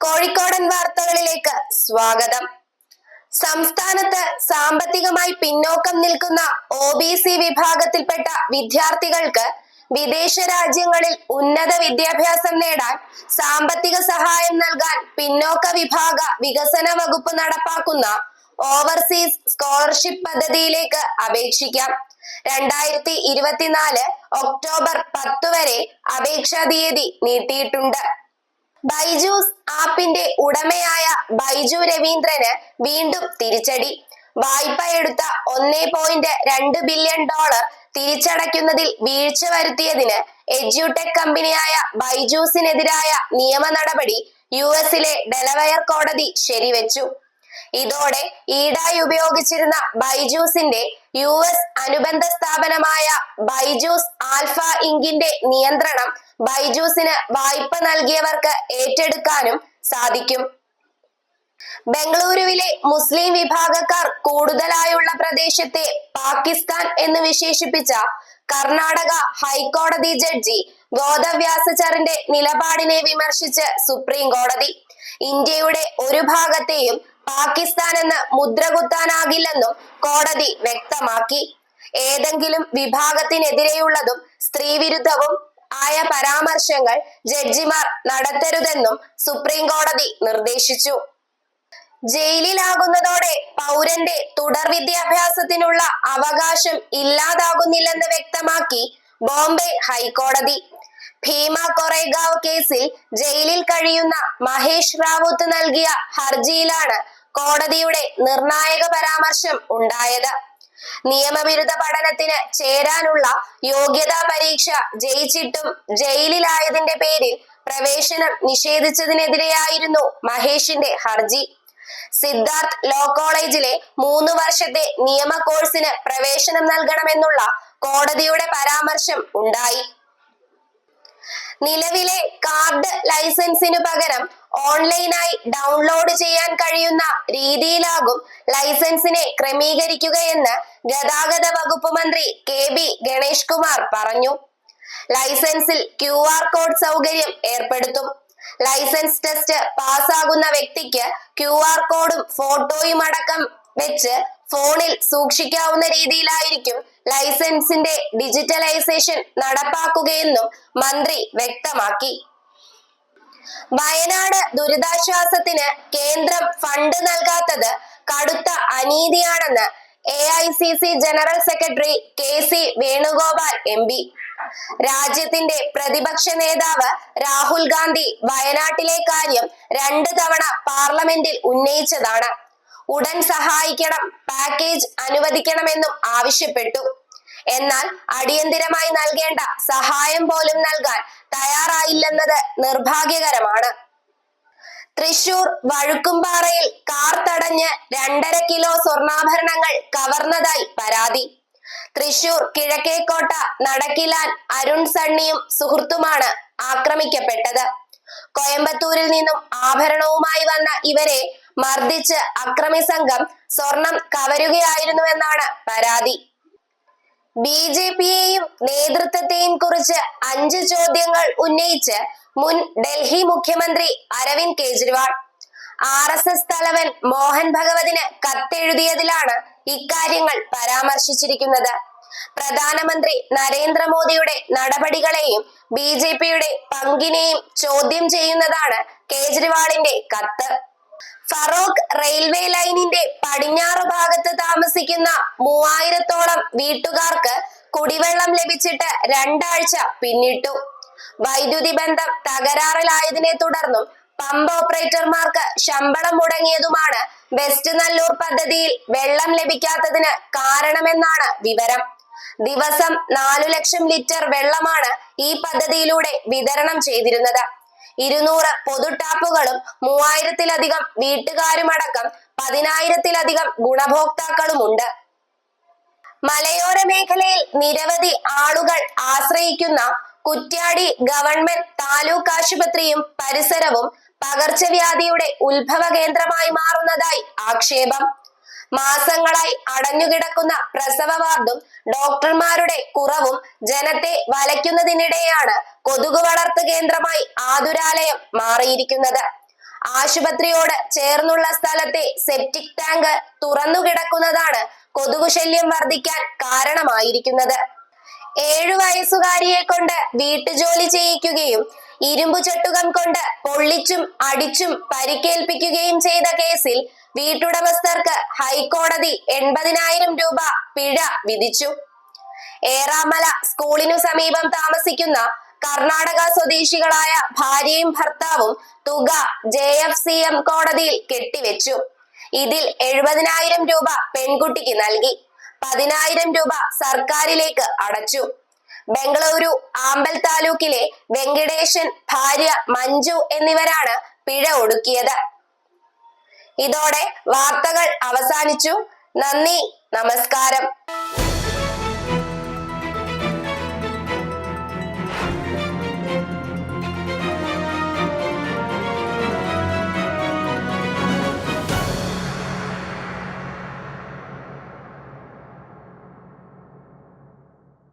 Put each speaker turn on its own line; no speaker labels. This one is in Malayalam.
കോഴിക്കോടൻ വാർത്തകളിലേക്ക് സ്വാഗതം. സംസ്ഥാനത്ത് സാമ്പത്തികമായി പിന്നോക്കം നിൽക്കുന്ന ഒ ബി സി വിഭാഗത്തിൽപ്പെട്ട വിദ്യാർത്ഥികൾക്ക് വിദേശ രാജ്യങ്ങളിൽ ഉന്നത വിദ്യാഭ്യാസം നേടാൻ സാമ്പത്തിക സഹായം നൽകാൻ പിന്നോക്ക വിഭാഗ വികസന വകുപ്പ് നടപ്പാക്കുന്ന ഓവർസീസ് സ്കോളർഷിപ്പ് പദ്ധതിയിലേക്ക് അപേക്ഷിക്കാം. രണ്ടായിരത്തി ഇരുപത്തിനാല് ഒക്ടോബർ പത്ത് വരെ അപേക്ഷാ തീയതി നീട്ടിയിട്ടുണ്ട്. ബൈജൂസ് ആപ്പിന്റെ ഉടമയായ ബൈജു രവീന്ദ്രന് വീണ്ടും തിരിച്ചടി. വായ്പ എടുത്ത ഒന്നേ പോയിന്റ് രണ്ട് ബില്യൺ ഡോളർ തിരിച്ചടയ്ക്കുന്നതിൽ വീഴ്ച വരുത്തിയതിന് എഡ്യൂടെക് കമ്പനിയായ ബൈജൂസിനെതിരായ നിയമ നടപടി യു എസിലെ ഡെലവയർ കോടതി ശരിവെച്ചു. ഇതോടെ ഈടായി ഉപയോഗിച്ചിരുന്ന ബൈജൂസിന്റെ യു എസ് അനുബന്ധ സ്ഥാപനമായ ബൈജൂസ് ആൽഫ ഇങ്കിന്റെ നിയന്ത്രണം ബൈജൂസിന് വായ്പ നൽകിയവർക്ക് ഏറ്റെടുക്കാനും സാധിക്കും. ബംഗളൂരുവിലെ മുസ്ലിം വിഭാഗക്കാർ കൂടുതലായുള്ള പ്രദേശത്തെ പാകിസ്ഥാൻ എന്ന് വിശേഷിപ്പിച്ച കർണാടക ഹൈക്കോടതി ജഡ്ജി ഗോദവ്യാസചറിന്റെ നിലപാടിനെ വിമർശിച്ച് സുപ്രീം കോടതി. ഇന്ത്യയുടെ ഒരു ഭാഗത്തെയും പാകിസ്ഥാൻ എന്ന് മുദ്രകുത്താനാകില്ലെന്നും കോടതി വ്യക്തമാക്കി. ഏതെങ്കിലും വിഭാഗത്തിനെതിരെയുള്ളതും സ്ത്രീവിരുദ്ധവും ആയ പരാമർശങ്ങൾ ജഡ്ജിമാർ നടത്തരുതെന്നും സുപ്രീം കോടതി നിർദ്ദേശിച്ചു. ജയിലിലാകുന്നതോടെ പൗരന്റെ തുടർ വിദ്യാഭ്യാസത്തിനുള്ള അവകാശം ഇല്ലാതാകുന്നില്ലെന്ന് വ്യക്തമാക്കി ബോംബെ ഹൈക്കോടതി. ഭീമ കൊറേഗാവ് കേസിൽ ജയിലിൽ കഴിയുന്ന മഹേഷ് റാവുത്ത് നൽകിയ ഹർജിയിലാണ് കോടതിയുടെ നിർണായക പരാമർശം ഉണ്ടായത്. നിയമവിരുദ്ധ പഠനത്തിന് ചേരാനുള്ള യോഗ്യതാ പരീക്ഷ ജയിച്ചിട്ടും ജയിലിലായതിന്റെ പേരിൽ പ്രവേശനം നിഷേധിച്ചതിനെതിരെയായിരുന്നു മഹേഷിന്റെ ഹർജി. സിദ്ധാർത്ഥ് ലോ കോളേജിലെ മൂന്ന് വർഷത്തെ നിയമ കോഴ്സിന് പ്രവേശനം നൽകണമെന്നുള്ള കോടതിയുടെ പരാമർശം ഉണ്ടായി. നിലവിലെ കാർഡ് ലൈസൻസിനു പകരം ഓൺലൈനായി ഡൗൺലോഡ് ചെയ്യാൻ കഴിയുന്ന രീതിയിലാകും ലൈസൻസിനെ ക്രമീകരിക്കുകയെന്ന് ഗതാഗത വകുപ്പ് മന്ത്രി കെ ബി ഗണേഷ് കുമാർ പറഞ്ഞു. ലൈസൻസിൽ ക്യു ആർ കോഡ് സൗകര്യം ഏർപ്പെടുത്തും. ലൈസൻസ് ടെസ്റ്റ് പാസ്സാകുന്ന വ്യക്തിക്ക് ക്യു ആർ കോഡും ഫോട്ടോയും അടക്കം വെച്ച് ഫോണിൽ സൂക്ഷിക്കാവുന്ന രീതിയിലായിരിക്കും ലൈസൻസിന്റെ ഡിജിറ്റലൈസേഷൻ നടപ്പാക്കുകയെന്നും മന്ത്രി വ്യക്തമാക്കി. വയനാട് ദുരിതാശ്വാസത്തിന് കേന്ദ്രം ഫണ്ട് നൽകാത്തത് കടുത്ത അനീതിയാണെന്ന് A I C C general secretary K C Venugopal M P. രാജ്യത്തിന്റെ പ്രതിപക്ഷ നേതാവ് രാഹുൽ ഗാന്ധി വയനാട്ടിലെ കാര്യം രണ്ട് തവണ പാർലമെന്റിൽ ഉന്നയിച്ചതാണ്. ഉടൻ സഹായിക്കണം പാക്കേജ് അനുവദിക്കണമെന്നും ആവശ്യപ്പെട്ടു. എന്നാൽ അടിയന്തിരമായി നൽകേണ്ട സഹായം പോലും നൽകാൻ തയ്യാറായില്ലെന്നത് നിർഭാഗ്യകരമാണ്. തൃശൂർ വഴുക്കുംപാറയിൽ കാർ തടഞ്ഞ് രണ്ടര കിലോ സ്വർണാഭരണങ്ങൾ കവർന്നതായി പരാതി. തൃശൂർ കിഴക്കേക്കോട്ട നടക്കിലാൻ അരുൺ സണ്ണിയും സുഹൃത്തുമാണ് ആക്രമിക്കപ്പെട്ടത്. കോയമ്പത്തൂരിൽ നിന്നും ആഭരണവുമായി വന്ന ഇവരെ മർദ്ദിച്ച് അക്രമി സംഘം സ്വർണം കവരുകയായിരുന്നുവെന്നാണ് പരാതി. ബി ജെ പിയെയും നേതൃത്വത്തെയും കുറിച്ച് അഞ്ച് ചോദ്യങ്ങൾ ഉന്നയിച്ച് മുൻ ഡൽഹി മുഖ്യമന്ത്രി Arvind Kejriwal. R S S തലവൻ മോഹൻ ഭഗവതിന് കത്തെഴുതിയതിലാണ് ഇക്കാര്യങ്ങൾ പരാമർശിച്ചിരിക്കുന്നത്. പ്രധാനമന്ത്രി നരേന്ദ്രമോദിയുടെ നടപടികളെയും ബി ജെ പിയുടെ പങ്കിനെയും ചോദ്യം ചെയ്യുന്നതാണ് കേജ്രിവാളിന്റെ കത്ത്. ഫറോക്ക് റെയിൽവേ ലൈനിന്റെ പടിഞ്ഞാറ് ഭാഗത്ത് താമസിക്കുന്ന മൂവായിരത്തോളം വീട്ടുകാർക്ക് കുടിവെള്ളം ലഭിച്ചിട്ട് രണ്ടാഴ്ച പിന്നിട്ടു. വൈദ്യുതി ബന്ധം തകരാറിലായതിനെ തുടർന്നും പമ്പ് ഓപ്പറേറ്റർമാർക്ക് ശമ്പളം മുടങ്ങിയതുമാണ് വെസ്റ്റ് നല്ലൂർ പദ്ധതിയിൽ വെള്ളം ലഭിക്കാത്തതിന് കാരണമെന്നാണ് വിവരം. ദിവസം നാലു ലക്ഷം ലിറ്റർ വെള്ളമാണ് ഈ പദ്ധതിയിലൂടെ വിതരണം ചെയ്തിരുന്നത്. ഇരുന്നൂറ് പൊതു ടാപ്പുകളും മൂവായിരത്തിലധികം വീട്ടുകാരുമടക്കം പതിനായിരത്തിലധികം ഗുണഭോക്താക്കളുമുണ്ട്. മലയോര മേഖലയിൽ നിരവധി ആളുകൾ ആശ്രയിക്കുന്ന കുറ്റ്യാടി ഗവൺമെന്റ് താലൂക്ക് ആശുപത്രിയും പരിസരവും പകർച്ചവ്യാധിയുടെ ഉത്ഭവ കേന്ദ്രമായി മാറുന്നതായി ആക്ഷേപം. മാസങ്ങളായി അടഞ്ഞുകിടക്കുന്ന പ്രസവ വാർഡും ഡോക്ടർമാരുടെ കുറവും ജനത്തെ വലയ്ക്കുന്നതിനിടെയാണ് കൊതുക് വളർത്തു കേന്ദ്രമായി ആതുരാലയം മാറിയിരിക്കുന്നത്. ആശുപത്രിയോട് ചേർന്നുള്ള സ്ഥലത്തെ സെപ്റ്റിക് ടാങ്ക് തുറന്നു കിടക്കുന്നതാണ് കൊതുകു ശല്യം വർദ്ധിക്കാൻ കാരണമായിരിക്കുന്നത്. ഏഴു വയസ്സുകാരിയെ കൊണ്ട് വീട്ടുജോലി ചെയ്യിക്കുകയും ഇരുമ്പു ചട്ടുകം കൊണ്ട് പൊള്ളിച്ചും അടിച്ചും പരിക്കേൽപ്പിക്കുകയും ചെയ്ത കേസിൽ വീട്ടുടമസ്ഥർക്ക് ഹൈക്കോടതി എൺപതിനായിരം രൂപ പിഴ വിധിച്ചു. ഏറാമല സ്കൂളിനു സമീപം താമസിക്കുന്ന കർണാടക സ്വദേശികളായ ഭാര്യയും ഭർത്താവും തുക ജെ എഫ് സി എം കോടതിയിൽ കെട്ടിവെച്ചു. ഇതിൽ എഴുപതിനായിരം രൂപ പെൺകുട്ടിക്ക് നൽകി. പതിനായിരം രൂപ സർക്കാരിലേക്ക് അടച്ചു. ബംഗളൂരു ആമ്പൽ താലൂക്കിലെ വെങ്കടേശൻ ഭാര്യ മഞ്ജു എന്നിവരാണ് പിഴ ഒടുക്കിയത്. ഇതോടെ വാർത്തകൾ അവസാനിച്ചു. നന്ദി നമസ്കാരം.